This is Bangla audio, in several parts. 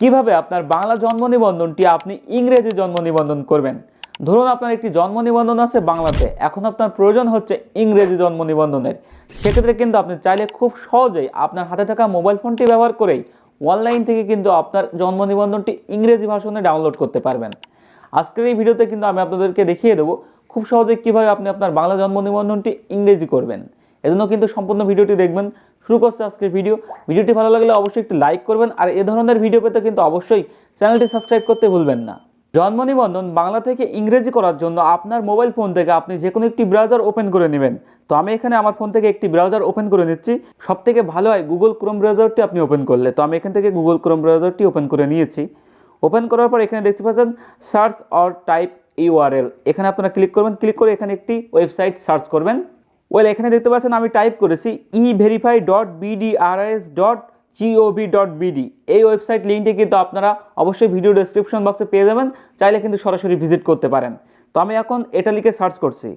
কীভাবে আপনার বাংলা জন্ম নিবন্ধনটি আপনি ইংরেজি জন্ম নিবন্ধন করবেন? ধরুন আপনার একটি জন্ম নিবন্ধন আছে বাংলাতে, এখন আপনার প্রয়োজন হচ্ছে ইংরেজি জন্ম নিবন্ধনের। সেক্ষেত্রে কিন্তু আপনি চাইলে খুব সহজেই আপনার হাতে থাকা মোবাইল ফোনটি ব্যবহার করেই অনলাইন থেকে কিন্তু আপনার জন্ম নিবন্ধনটি ইংরেজি ভাষণে ডাউনলোড করতে পারবেন। আজকের এই ভিডিওতে কিন্তু আমি আপনাদেরকে দেখিয়ে দেবো খুব সহজে কীভাবে আপনি আপনার বাংলা জন্ম নিবন্ধনটি ইংরেজি করবেন। এজন্য কিন্তু সম্পূর্ণ ভিডিওটি দেখবেন শুরু করছে আজকের ভিডিও ভিডিওটি ভালো লাগলে অবশ্যই একটি লাইক করবেন আর এ ধরনের ভিডিও পেতে কিন্তু অবশ্যই চ্যানেলটি সাবস্ক্রাইব করতে ভুলবেন না। জন্ম নিবন্ধন বাংলা থেকে ইংরেজি করার জন্য আপনার মোবাইল ফোন থেকে আপনি যে কোনো একটি ব্রাউজার ওপেন করে নেবেন। তো আমি এখানে আমার ফোন থেকে একটি ব্রাউজার ওপেন করে নিচ্ছি। সব থেকে ভালো হয় গুগল ক্রোম ব্রাউজারটি আপনি ওপেন করলে। তো আমি এখান থেকে গুগল ক্রোম ব্রাউজারটি ওপেন করে নিয়েছি। ওপেন করার পর এখানে দেখতে পাচ্ছেন সার্চ অর টাইপ ইউআরএল এখানে আপনারা ক্লিক করবেন। ক্লিক করে এখানে একটি ওয়েবসাইট সার্চ করবেন। ওয়েল এখানে দেখতে পাচ্ছেন আমি টাইপ করেছি e verify dot BDRS dot GOV dot BD এই ওয়েবসাইট লিঙ্কটি কিন্তু আপনারা অবশ্যই ভিডিও ডেসক্রিপশন বক্সে পেয়ে যাবেন, চাইলে কিন্তু সরাসরি ভিজিট করতে পারেন। তো আমি এখন এটা লিখে সার্চ করছি।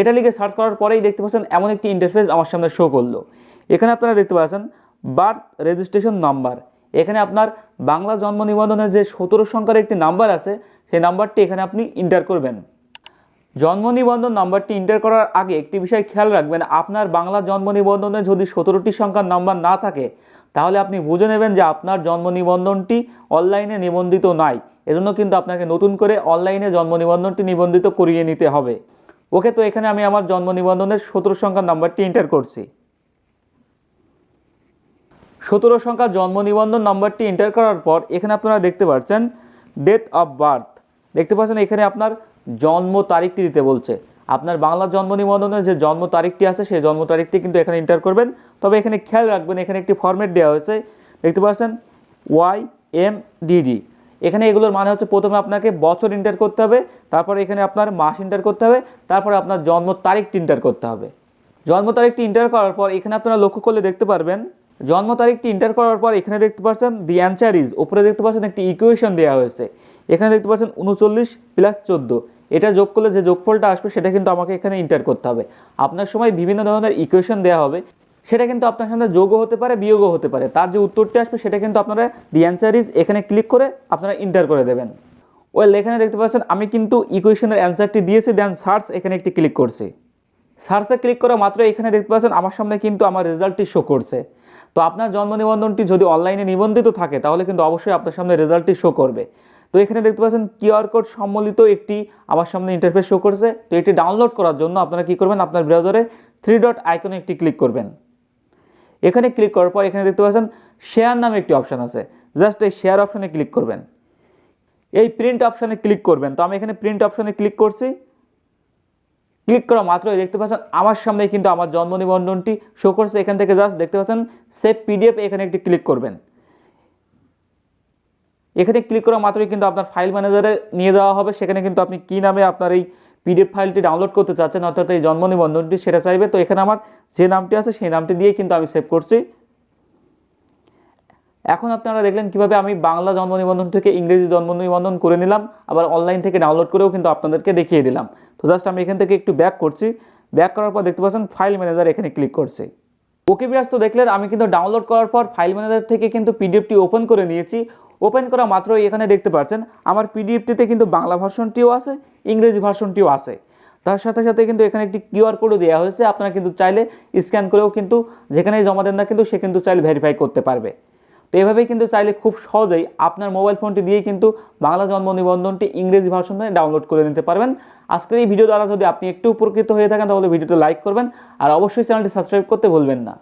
এটা লিখে সার্চ করার পরেই দেখতে পাচ্ছেন এমন একটি ইন্টারফেস আমার সামনে শো করল। এখানে আপনারা দেখতে পাচ্ছেন বার্থ রেজিস্ট্রেশন নাম্বার এখানে আপনার বাংলা জন্ম নিবন্ধনের যে সতেরো সংখ্যার একটি নাম্বার আছে, সেই নাম্বারটি এখানে আপনি ইন্টার করবেন। জন্ম নিবন্ধন নাম্বারটি এন্টার করার আগে একটি বিষয় খেয়াল রাখবেন, আপনার বাংলা জন্ম নিবন্ধনে যদি সতেরোটি সংখ্যার নাম্বার না থাকে, তাহলে আপনি বুঝে নেবেন যে আপনার জন্ম নিবন্ধনটি অনলাইনে নিবন্ধিত নাই। এজন্য কিন্তু আপনাকে নতুন করে অনলাইনে জন্ম নিবন্ধনটি নিবন্ধিত করিয়ে নিতে হবে। ওকে, তো এখানে আমি আমার জন্ম নিবন্ধনের সতেরো সংখ্যার নাম্বারটি এন্টার করছি। সতেরো সংখ্যা জন্ম নিবন্ধন নাম্বারটি এন্টার করার পর এখানে আপনারা দেখতে পাচ্ছেন ডেট অফ বার্থ। দেখতে পাচ্ছেন এখানে আপনার জন্ম তারিখটি দিতে বলছে। আপনার বাংলা জন্ম নিবন্ধনের যে জন্ম তারিখটি আছে, সেই জন্ম তারিখটি কিন্তু এখানে এন্টার করবেন। তবে এখানে খেয়াল রাখবেন, এখানে একটি ফরম্যাট দেওয়া হয়েছে। দেখতে পাচ্ছেন ওয়াই এম ডিডি এখানে এগুলোর মানে হচ্ছে প্রথমে আপনাকে বছর এন্টার করতে হবে, তারপরে এখানে আপনার মাস এন্টার করতে হবে, তারপরে আপনার জন্ম তারিখটি এন্টার করতে হবে। জন্ম তারিখটি এন্টার করার পর এখানে আপনারা লক্ষ্য করলে দেখতে পারবেন জন্ম তারিখটি ইন্টার করার পর এখানে দেখতে পাচ্ছেন দি অ্যান্সার ইজ উপরে দেখতে পাচ্ছেন একটি ইকুয়েশন দেওয়া হয়েছে। এখানে দেখতে পাচ্ছেন উনচল্লিশ প্লাস চোদ্দ। এটা যোগ করলে যে যোগফলটা আসবে সেটা কিন্তু আমাকে এখানে ইন্টার করতে হবে। আপনার সময় বিভিন্ন ধরনের ইকুয়েশন দেওয়া হবে। সেটা কিন্তু আপনার সামনে যোগও হতে পারে, বিয়োগও হতে পারে। তার যে উত্তরটি আসবে সেটা কিন্তু আপনারা দি অ্যান্সার ইজ এখানে ক্লিক করে আপনারা ইন্টার করে দেবেন। ওয়েল এখানে দেখতে পাচ্ছেন আমি কিন্তু ইকুয়েশনের অ্যান্সারটি দিয়েছি দেন সার্চ এখানে একটি ক্লিক করছি। সার্চে ক্লিক করা মাত্র এখানে দেখতে পাচ্ছেন আমার সামনে কিন্তু আমার রেজাল্টটি শো করছে। তো আপনার জন্ম নিবন্ধনটি যদি অনলাইনে নিবন্ধিত থাকে, তাহলে কিন্তু অবশ্যই আপনার সামনে রেজাল্টটি শো করবে। তো এখানে দেখতে পাচ্ছেন কিউআর কোড সম্বলিত একটি আমার সামনে ইন্টারফেস শো করছে। তো এটি ডাউনলোড করার জন্য আপনারা কী করবেন? আপনার ব্রাউজারে থ্রি ডট আইকনে একটি ক্লিক করবেন। এখানে ক্লিক করার পর এখানে দেখতে পাচ্ছেন শেয়ার নামে একটি অপশান আছে। জাস্ট এই শেয়ার অপশানে ক্লিক করবেন। এই প্রিন্ট অপশানে ক্লিক করবেন। তো আমি এখানে প্রিন্ট অপশানে ক্লিক করছি। ক্লিক করা, মাত্রই দেখতে পাচ্ছেন আমার সামনে কিন্তু আমার জন্ম নিবন্ধনটি শো করছে। এখান থেকে জাস্ট দেখতে পাচ্ছেন সেভ পিডিএফ এখানে একটি ক্লিক করবেন। এখানে ক্লিক করা মাত্রই কিন্তু আপনার ফাইল ম্যানেজারে নিয়ে যাওয়া হবে। সেখানে কিন্তু আপনি কী নামে আপনার এই পিডিএফ ফাইলটি ডাউনলোড করতে চাচ্ছেন, অর্থাৎ এই জন্ম নিবন্ধনটি সেটা চাইবে। তো এখানে আমার যে নামটি আছে, সেই নামটি দিয়ে কিন্তু আমি সেভ করছি। এখন আপনারা দেখলেন কীভাবে আমি বাংলা জন্ম নিবন্ধন থেকে ইংরেজি জন্ম নিবন্ধন করে নিলাম, আবার অনলাইন থেকে ডাউনলোড করেও কিন্তু আপনাদেরকে দেখিয়ে দিলাম। তো জাস্ট আমি এখান থেকে একটু ব্যাক করছি। ব্যাক করার পর দেখতে পাচ্ছেন ফাইল ম্যানেজার এখানে ক্লিক করছি। ওকে বিয়ার্স তো দেখলেন, আমি কিন্তু ডাউনলোড করার পর ফাইল ম্যানেজার থেকে কিন্তু পিডিএফটি ওপেন করে নিয়েছি। ওপেন করা মাত্রই এখানে দেখতে পাচ্ছেন, আমার পিডিএফটিতে কিন্তু বাংলা ভার্সনটিও আছে, ইংরেজি ভার্সনটিও আছে। তার সাথে সাথে কিন্তু এখানে একটি কিউআর কোডও দেওয়া হয়েছে, আপনারা কিন্তু চাইলে স্ক্যান করেও কিন্তু যেখানেই জমা দেন না কিন্তু সে কিন্তু চাইলে ভেরিফাই করতে পারবে। তো এভাবেই কিন্তু চাইলে খুব সহজেই আপনার মোবাইল ফোনটি দিয়ে কিন্তু বাংলা জন্ম নিবন্ধনটি ইংরেজি ভার্সনে ডাউনলোড করে নিতে পারবেন। আজকের এই ভিডিও দ্বারা যদি আপনি একটু উপকৃত হয়ে থাকেন, তাহলে ভিডিওটা লাইক করবেন আর অবশ্যই চ্যানেলটি সাবস্ক্রাইব করতে ভুলবেন না।